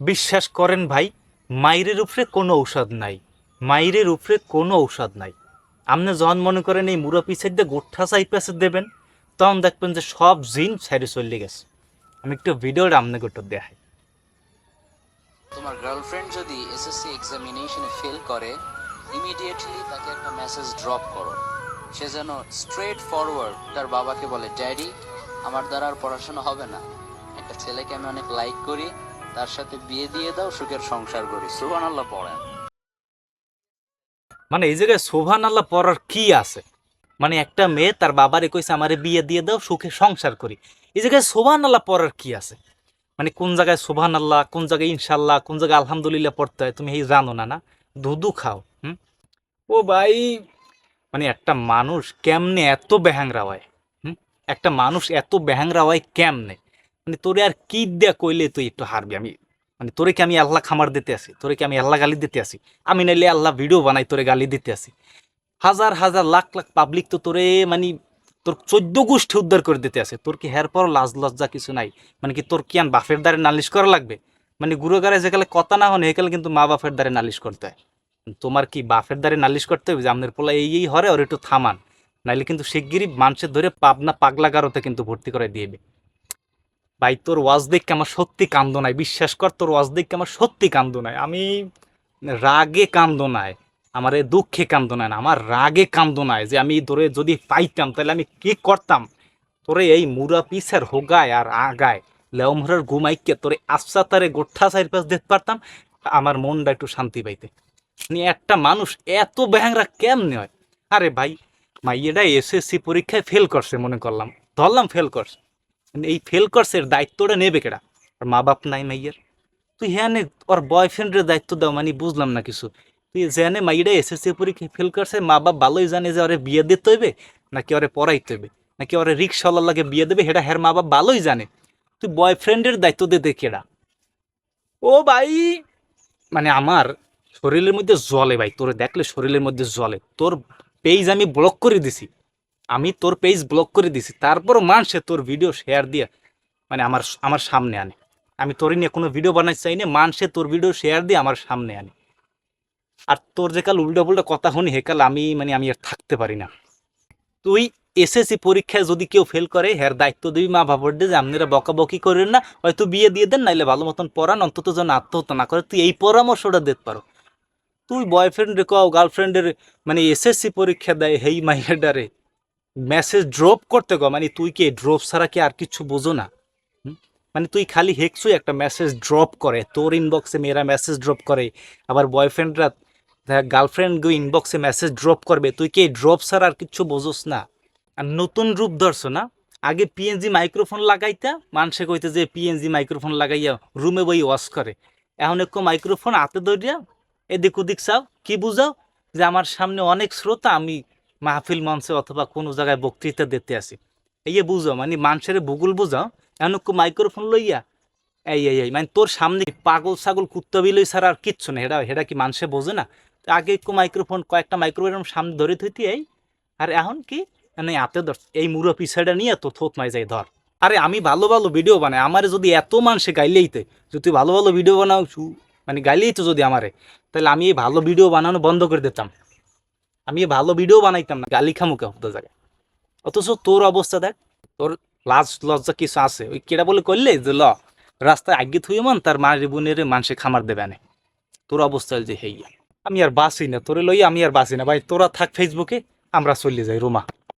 বিশ্বাস করেন ভাই, মাইরের উপরে কোনো ঔষধ নাই। মাইরের উপরে কোনো ঔষধ নাই। আপনি যখন মনে করেন এই মুরা পিছের দিয়ে গোঠা চাইপাশে দেবেন, তখন দেখবেন যে সব জিন সাইডে চলে গেছে। আমি একটু ভিডিওটা আপনাকে একটু দেখাই। তোমার গার্লফ্রেন্ড যদি এসএসসি এক্সামিনেশনে ফেল করে ইমিডিয়েটলি তাকে একটা মেসেজ ড্রপ করো। সে যেন স্ট্রেট ফরওয়ার্ড তার বাবাকে বলে ড্যাডি আমার দ্বারা আর পড়াশোনা হবে না। একটা ছেলেকে আমি অনেক লাইক করি তার সাথে বিয়ে দিয়ে দাও, সুখের সংসার করি। সুবান আল্লাহ পড়েন মানে এই জায়গায় শোভান আল্লাহ পড়ার কি আছে? মানে একটা মেয়ে তার বাবারে কইছে, আমারে বিয়ে দিয়ে দাও, সুখে সংসার করি। এই জায়গায় শোভান আল্লাহ পড়ার কি আছে? মানে কোন জায়গায় শোভান আল্লাহ কোন জায়গায় ইনশাল্লাহ কোন জায়গায় আলহামদুলিল্লাহ পড়তে হয়, তুমি এই জানো না না? দুধু খাও, হুম? ও ভাই মানে একটা মানুষ কেমনে এত বেহাংরা হয়, হুম? একটা মানুষ এত বেহাংরা হয় কেমনে? মানে তোরে আর কি দেয়া কইলে তুই একটু হারবি? আমি মানে তোরে কি আমি আল্লাহ খামার দিতে আসি তোরে কি আমি আল্লাহ গালি দিতে আসি আমি নাইলে আল্লাহ ভিডিও বানাই, তোরে গালি দিতে আসি হাজার হাজার, লাখ লাখ পাবলিক তো তোরে মানে তোর চোদ্দ গোষ্ঠী উদ্ধার করে দিতে আছে। তোর কি হের পর লাজ লজ্জা কিছু নাই? মানে কি তোর কি আন বাপের দ্বারে নালিশ করা লাগবে? মানে গুরুগারে যেকালে কথা না হন একালে কিন্তু মা বাপের দ্বারে নালিশ করতে হয়। তোমার কি বাপের দ্বারে নালিশ করতে হবে? যে আপনার পোলা এই এই হরে, ওর একটু থামান। নাইলে কিন্তু শিগগিরই মানুষের ধরে পাবনা পাগলা গারোতে কিন্তু ভর্তি করে দিয়েবে ভাই, তোর ওয়াজ দেখকে আমার সত্যি কান্দ নাই বিশ্বাস কর, তোর ওয়াজ দেখকে আমার সত্যি কান্দ নাই আমি রাগে কান্দ নাই আমার দুঃখে কান্দ নাই না, আমার রাগে কান্দ নাই যে আমি তোরে যদি পাইতাম, তাহলে আমি কি করতাম? তোরে এই মুরা পিসের হোগায় আর আগায়, লেওমহরের ঘুমাইকে তোরে আফসা তারে গোঠা সাইড পাশ দেখতে পারতাম, আমার মনটা একটু শান্তি পাইতে। মানে একটা মানুষ এত ব্যাংরা কেমনে হয়? আরে ভাই মাইয়েটা এসএসসি পরীক্ষায় ফেল করছে মনে করলাম, ধরলাম ফেল করছে। এই ফেল করছে দায়িত্বটা নেবে কেডা? আর মা বাপ নাই মাইয়ের। তুই হ্যাঁ ওর বয়ফ্রেন্ডের দায়িত্ব দাও মানে বুঝলাম না কিছু। তুই জানে মাইয়েরা এসএসসি পরীক্ষায় ফেল করছে, মা বাপ ভালোই জানে যে ওরে বিয়ে দিতে হইবে, নাকি ওরে পড়াইতে হইবে, নাকি ওরে রিক্সাওয়ালার লাগে বিয়ে দেবে সেটা হ্যার মা বাপ ভালোই জানে। তুই বয়ফ্রেন্ডের দায়িত্ব দিতে কেডা। ও ভাই মানে আমার শরীরের মধ্যে জলে ভাই, তোরে দেখলে শরীরের মধ্যে জলে, তোর পেজ আমি ব্লক করে দিছি। আমি তোর পেজ ব্লক করে দিছি, তারপরও মানুষে তোর ভিডিও শেয়ার দিয়ে মানে আমার আমার সামনে আনে। আমি তোর নিয়ে কোনো ভিডিও বানাই চাই না মানুষে তোর ভিডিও শেয়ার দিয়ে আমার সামনে আনে। আর তোর যে কাল উল্টো পুল্টো কথা শুনি হেকাল আমি মানে আমি আর থাকতে পারি না। তুই এসএসসি পরীক্ষায় যদি কেউ ফেল করে, হের দায়িত্ব দিবি, মা বাবার যে আপনারা বকাবকি করেন না, হয়তো বিয়ে দিয়ে দেন, নাইলে ভালো মতন পড়ান, অন্তত যেন আত্মহত্যা না করে। তুই এই পরামর্শটা দিতে পারো। তুই বয়ফ্রেন্ডে কও গার্লফ্রেন্ডের মানে এসএসসি পরীক্ষা দেয়, হেই মাইয়াডারে। মেসেজ ড্রপ করতে গো মানে তুই কি ড্রপ ছাড়া কি আর কিছু বোঝো না? মানে তুই খালি হেক্সুই একটা মেসেজ ড্রপ করে, তোর ইনবক্সে মেয়েরা মেসেজ ড্রপ করে, আবার বয়ফ্রেন্ডরা গার্লফ্রেন্ড গো ইনবক্সে মেসেজ ড্রপ করবে, তুই কি ড্রপ ছাড়া আর কিছু বোঝোস না? আর নতুন রূপ ধরছো না? আগে পিএনজি মাইক্রোফোন লাগাইতা মানুষে কইতে যে পিএনজি মাইক্রোফোন লাগাইয়া রুমে বই ওয়াশ করে। এখন একটু মাইক্রোফোন হাতে ধরিয়া এদিক ওদিক চাও, কি বুঝাও? যে আমার সামনে অনেক শ্রোতা, আমি মাহফিল মঞ্চে অথবা কোনো জায়গায় বক্তৃতা দিতে আসি। এই বুঝো মানে মানুষের ভূগোল বুঝাও এমন মাইক্রোফোন লইয়া, এই এই এই মানে তোর সামনে পাগল ছাগল কুত্তা বিলই ছাড়া আর কিচ্ছু নেই এটা এটা কি মানুষে বোঝে না? আগে একটু মাইক্রোফোন কয়েকটা মাইক্রোফোন সামনে ধরে থইতি, এই, আর এখন কি মানে হাতে ধর, এই মুরো পিছাটা নিয়ে তো থোত মাই যাই ধর। আরে আমি ভালো ভালো ভিডিও বানাই, আমারে যদি এত মানুষে গাইলেইতে যদি ভালো ভালো ভিডিও বানাও মানে গাইলেই তো যদি আমারে, তাহলে আমি এই ভালো ভিডিও বানানো বন্ধ করে দিতাম। আমি ভালো ভিডিও বানাইতাম না, গালি খামুকে হতো জায়গায়। অথচ তোর অবস্থা দেখ, তোর লাজ লজ্জা কিছু আছে। ওই কেটা বলে করলে যে ল, রাস্তায় আগে থুয়ে মান, তার মায়ের বোনের মানুষে খামার দেবে না তোর অবস্থা যে হেই আমি আর বাসি না, তোরে লই আমি আর বাসি না। ভাই, তোরা থাক ফেসবুকে আমরা চলে যাই, রোমা।